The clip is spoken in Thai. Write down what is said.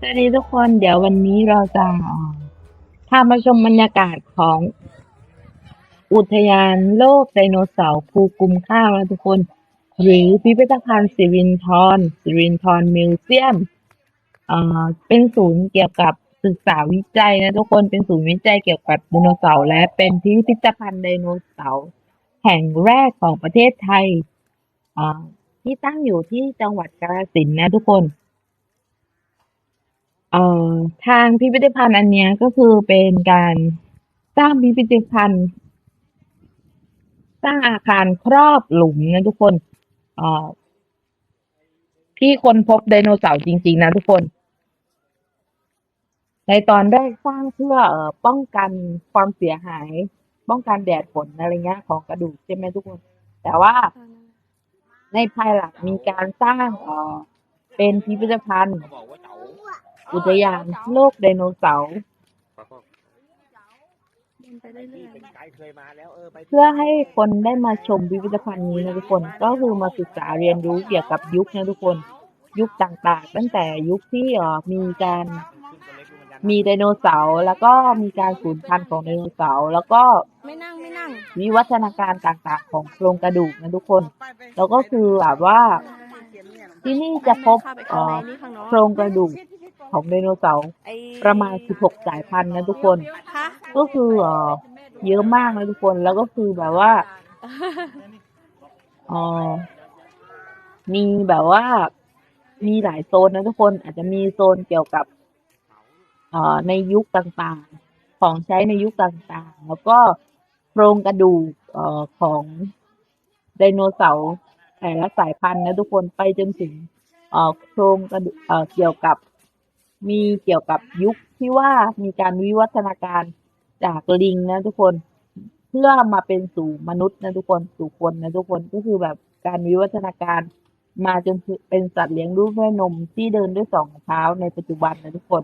สวัสดีทุกคนเดี๋ยววันนี้เราจะพามาชมบรรยากาศของอุทยานโลกไดโนเสาร์ภูกุมข้าวนะทุกคน หรือพิพิธภัณฑ์สิรินธรสิรินธรมิวเซียมอ่าเป็นศูนย์เกี่ยวกับศึกษาวิจัยนะทุกคนเป็นศูนย์วิจัยเกี่ยวกับไดโนเสาร์และเป็นพิพิธภัณฑ์ไดโนเสาร์แห่งแรกของประเทศไทยอ่าที่ตั้งอยู่ที่จังหวัดกาฬสินธุ์นะทุกคน เอ่อ ทางพิพิธภัณฑ์อันเนี้ยก็คือเป็นการสร้างพิพิธภัณฑ์ สร้างอาคารครอบหลุมนะทุกคนเอ่อที่คนพบไดโนเสาร์จริง ๆ นะทุกคน ในตอนแรกสร้างเพื่อเอ่อป้องกันความเสียหาย ป้องกันแดดฝนอะไรเงี้ยของกระดูกใช่ไหมทุกคน แต่ว่าในภายหลังมีการสร้างเอ่อเป็นพิพิธภัณฑ์ อกว่าเต๋าอุทยานโลกไดโนเสาร์ที่เป็นไกด์เคยมาแล้วเออไปเพื่อให้คนได้มาชมพิพิธภัณฑ์นี้นะทุกคน ก็คือมาศึกษาเรียนรู้เกี่ยวกับยุคนะทุกคน ยุคต่างๆ ตั้งแต่ยุคที่เอ่อมีการมีไดโนเสาร์แล้วก็มีการสูญพันธุ์ของไดโนเสาร์แล้วก็ไม่นั่งไม่นั่งวิวัฒนาการต่างๆ ของโครงกระดูกนะทุกคน แล้วก็คือแบบว่าที่นี่จะพบข้าไปเอ่ข้างในอนี่ข้างนอกโครงกระดูก ของไดโนเสาร์ไอ้ประมาณ 16 สายพันธุ์นะทุกคน ฮะ ก็คือเอ่อเยอะมากนะทุกคนแล้วก็คือแบบว่าเออมีแบบว่ามีหลายโซนนะทุกคนอาจจะมีโซนเกี่ยวกับเอ่อในยุคต่างๆ ของใช้ในยุคต่างๆ แล้วก็โครงกระดูกเอ่อของไดโนเสาร์แต่ละสายพันธุ์นะทุกคนไปจนถึงเอ่อโครงกระดูกเอ่อเกี่ยวกับ มีเกี่ยวกับยุคที่ว่ามีการวิวัฒนาการจากลิงนะทุกคน เพื่อมาเป็นสู่มนุษย์นะทุกคนสู่คนนะทุกคนก็คือแบบการวิวัฒนาการมาจนเป็นสัตว์เลี้ยงลูกด้วยนมที่เดินด้วยสองเท้าในปัจจุบันนะทุกคน